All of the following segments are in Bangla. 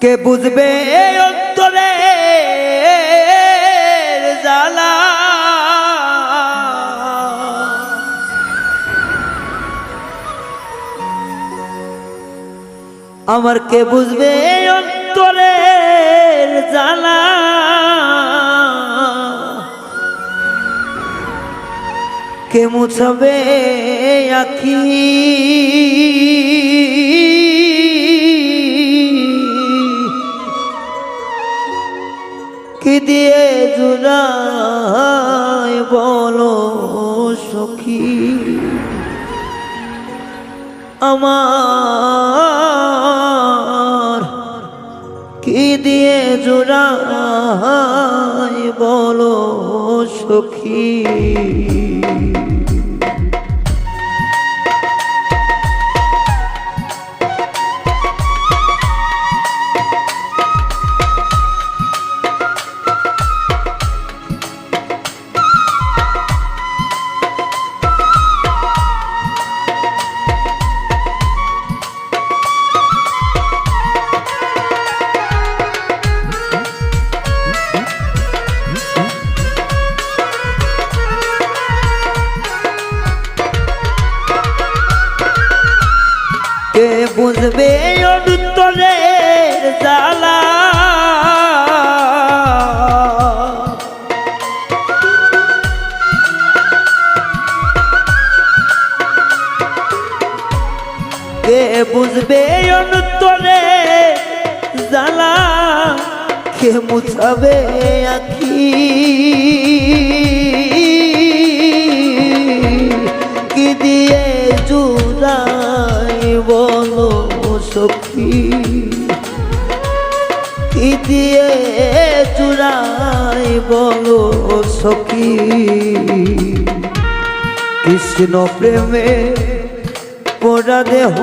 কে বুঝবে এই অন্তরে জ্বালা? আমার কে বুঝবে এই অন্তরের জ্বালা? কে মুছবে আখি? বলো সখী। আমার কি দিয়ে জোড়া বলো সখী? কে বুঝবে অন্তরের জ্বালা? কে বুঝবে অন্তরে জ্বালা? কে মুছাবে আখি? বলো সখী। কৃষ্ণ প্রেমে পোড়া দেহ।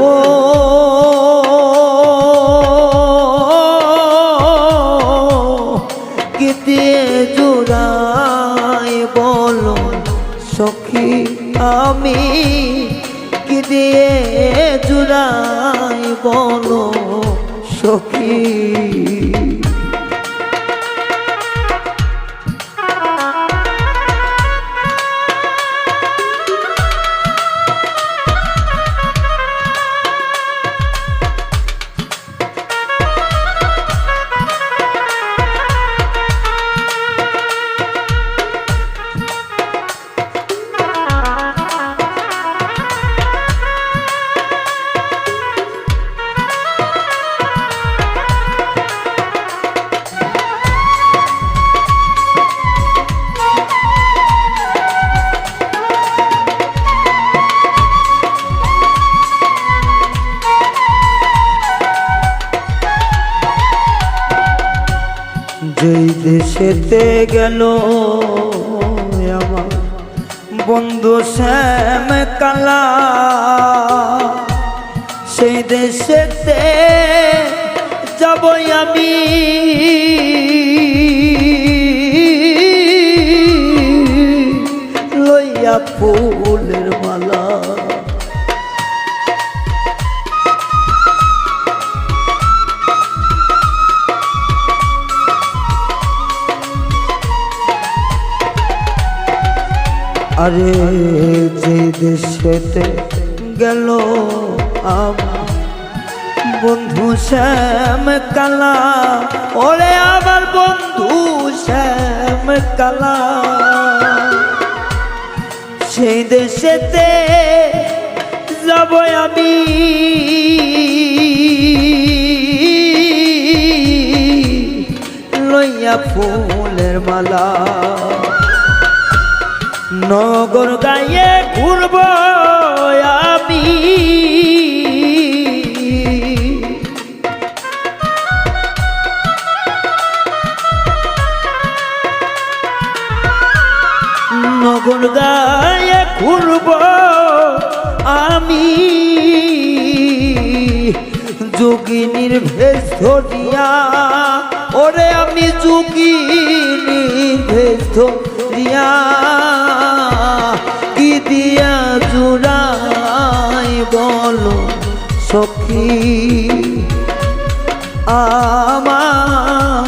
কি দিয়ে জুড়াই বলো সখী, আমি কি দিয়ে জুড়াই বলো সখী। দেশেতে গেল আমার বন্ধু শ্যাম কালা। সেই দেশেতে যাবই আমি। লইয়া ফুলের মালা আরে যে দেশেতে গেল আমার বন্ধু শ্যাম কালা, ওরে আমার বন্ধু শ্যাম কালা। সেই দেশেতে যাব আমি। লইয়া ফুলের মালা নগর গায়ে ঘুরব আমি। নগর গায়ে ঘুরব আমি। যোগিনীর ভেষ ধরিয়া, ওরে আমি যোগিনীর ভেষ ধরিয়া। সখী আমার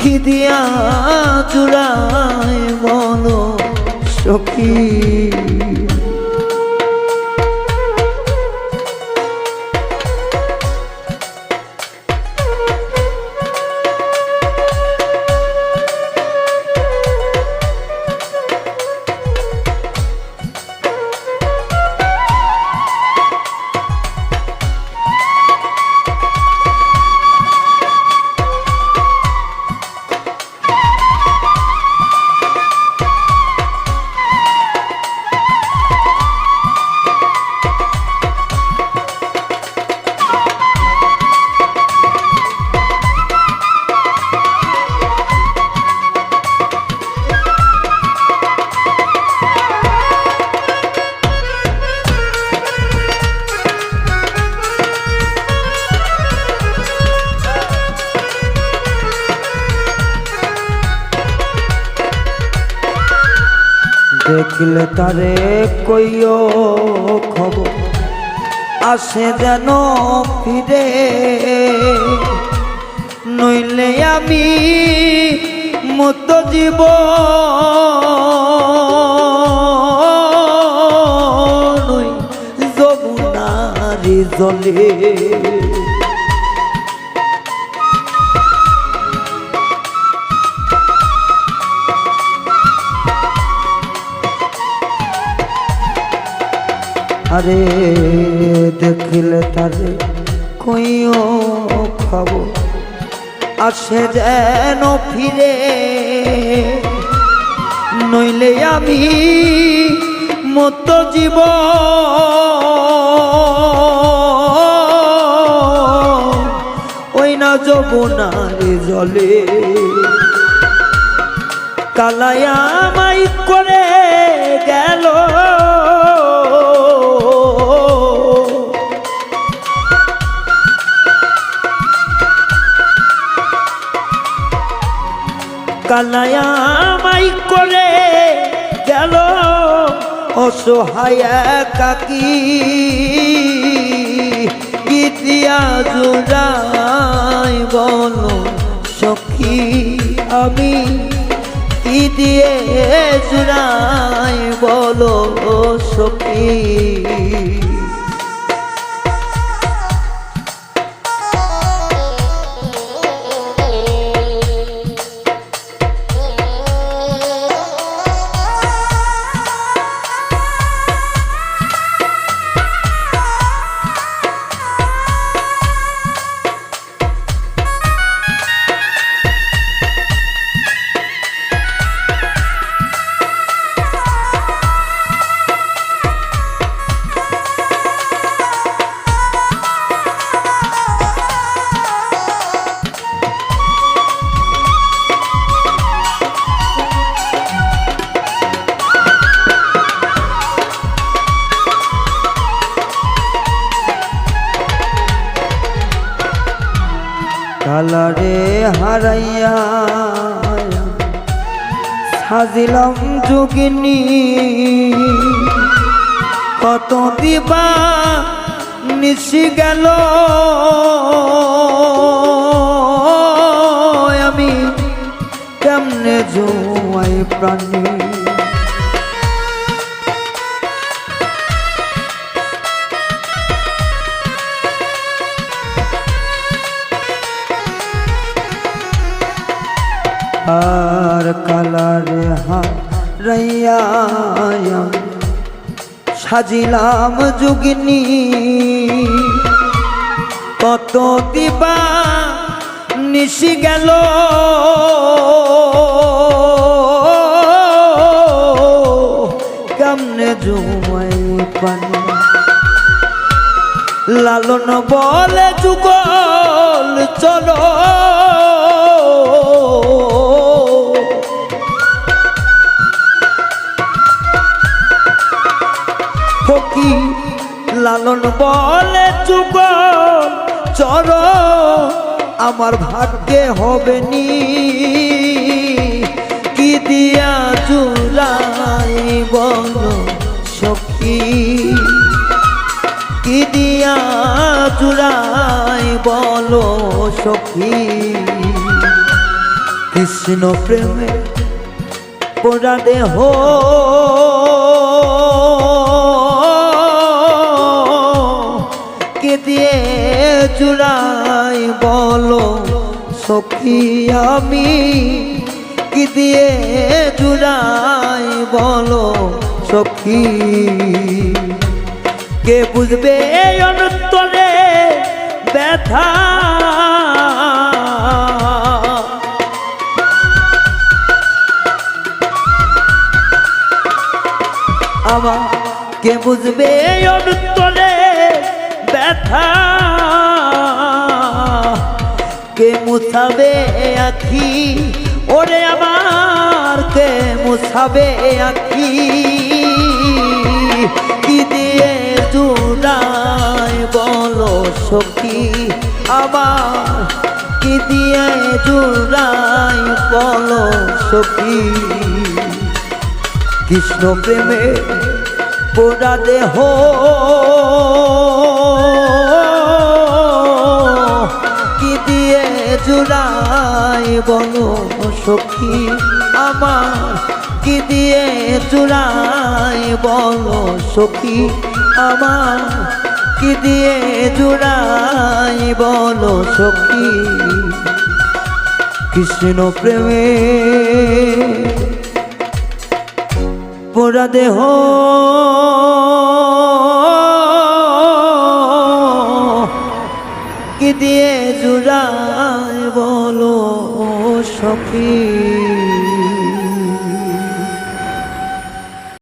কি দিয়া চূড়ায় বলো সখী। দেখলে তারে কইও খবর। আসে যেন ফিরে। নইলে আমি মত জীব। যমুনারি জলে। আরে দেখিলে তারে কইও খবর। আসে যেন ফিরে, নইলে আমি মত জীব। ওই না যমুনারে জলে কালায়া মাই করে গেল। কালায়া মাই করে গেল অসহায় কাকি। গীতিয়া জুড়াই বল সখী। আমি কি দিয়ে জুড়াই বলো সখী? হারাইয়া সাজিলাম যোগিনী। কত দিবা নিশি গেল। আমি কেমনে জোয়াই প্রাণী? কালারে হারাইয়া সাজিলাম যোগিনী। কত দিবা নিশি গেল। কেমনে জুমাই পানি। লালন বলে যুগল চলো। ফকি লালন বলে, যুগল, চর, আমার ভাগ্যে হবে নি। কি দিয়া চুলাই বল সখী? কি দিয়া চুরাই বলো সখী? কৃষ্ণ প্রেমে পোড়া দেহ সখী আমি কি দিয়ে চূড়াই বলো সখী? কে বুঝবে অনুত্তরে ব্যথা? আমার কে বুঝবে অনুত্তরে ব্যথা? মুছাবে আখি? ওরে আমার, কে মুছাবে আখি? কি দিয়ে জুড়াই বলো সখী আমার কি দিয়ে জুড়াই বলো সখী? কৃষ্ণ প্রেমে পোড়া দেহ জুড়াই বলো সখী আমার, কি দিয়ে জুড়াই বলো সখী আমার, কি দিয়ে জুড়াই বলো সখী? কৃষ্ণ প্রেমে পোড়া দেহ দিয়ে জুড়ায় বলো সখী।